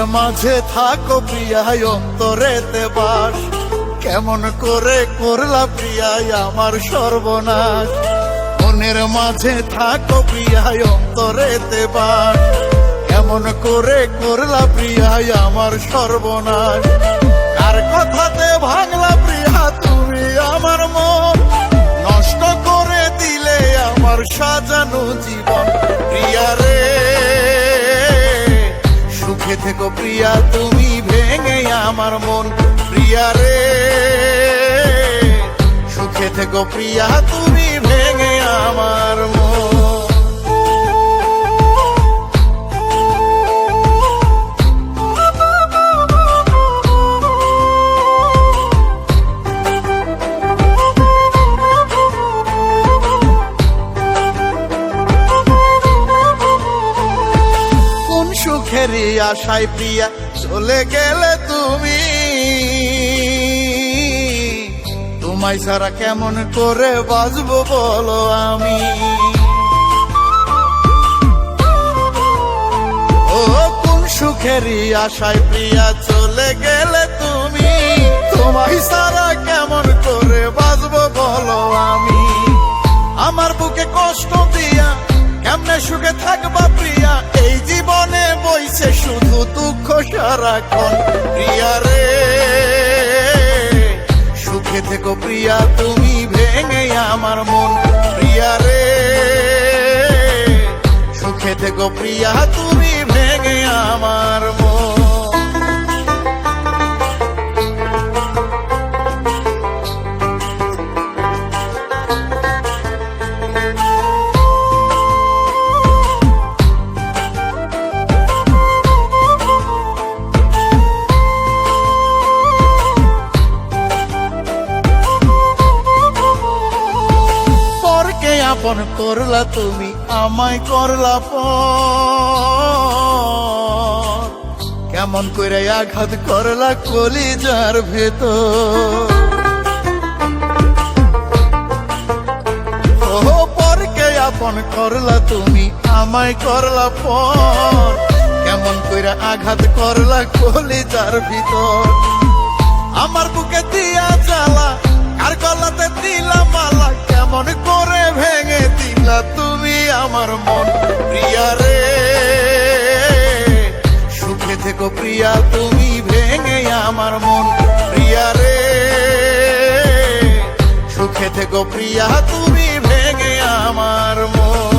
মাঝে থাকো প্রিয়াই অন্তরেতে বাস কেমন করে করলা প্রিয়াই আমার সর্বনাশ। মনের মাঝে থাকো প্রিয়াই অন্তরেতে বাস কেমন করে করলা প্রিয়াই আমার সর্বনাশ। আর কথাতে ভাঙলা প্রিয়া, তুমি আমার মন। নষ্ট করে দিলে আমার সাজানো জীবন। সুখে থেকো প্রিয়া, তুমি ভেঙে আমার মন। প্রিয়া রে, সুখে থেকে প্রিয়া, তুমি ভেঙে আমার মন। আশায় প্রিয়া, চলে গেলে তুমি। তোমায় ছাড়া কেমন করে বাঁচবো বলো আমি? ও, কোন সুখেরই আশায় প্রিয়া, চলে গেলে তুমি। তোমায় ছাড়া কেমন করে বাঁচবো বলো আমি? আমার বুকে কষ্ট দিয়া কেমনে সুখে থাকবা বইছে শুধু দুঃখ সারা সারাক্ষণ প্রিয়া রে, সুখে থেকো প্রিয়া, তুমি ভেঙে আমার মন। প্রিয়া রে, সুখে থেকো প্রিয়া তুমি আপন করলা তুমি, আমায় করলা পর কেমন করে আঘাত করলা কলিজার ভেতর। পরকে আপন করলা তুমি, আমায় করলা পর কেমন করে আঘাত করলা কলিজার ভিতর। আমার আমার মন প্রিয়া রে। সুখে থেকো প্রিয়া, তুমি ভেঙে আমার মন প্রিয়া রে। সুখে থেকো প্রিয়া, তুমি ভেঙে আমার মন।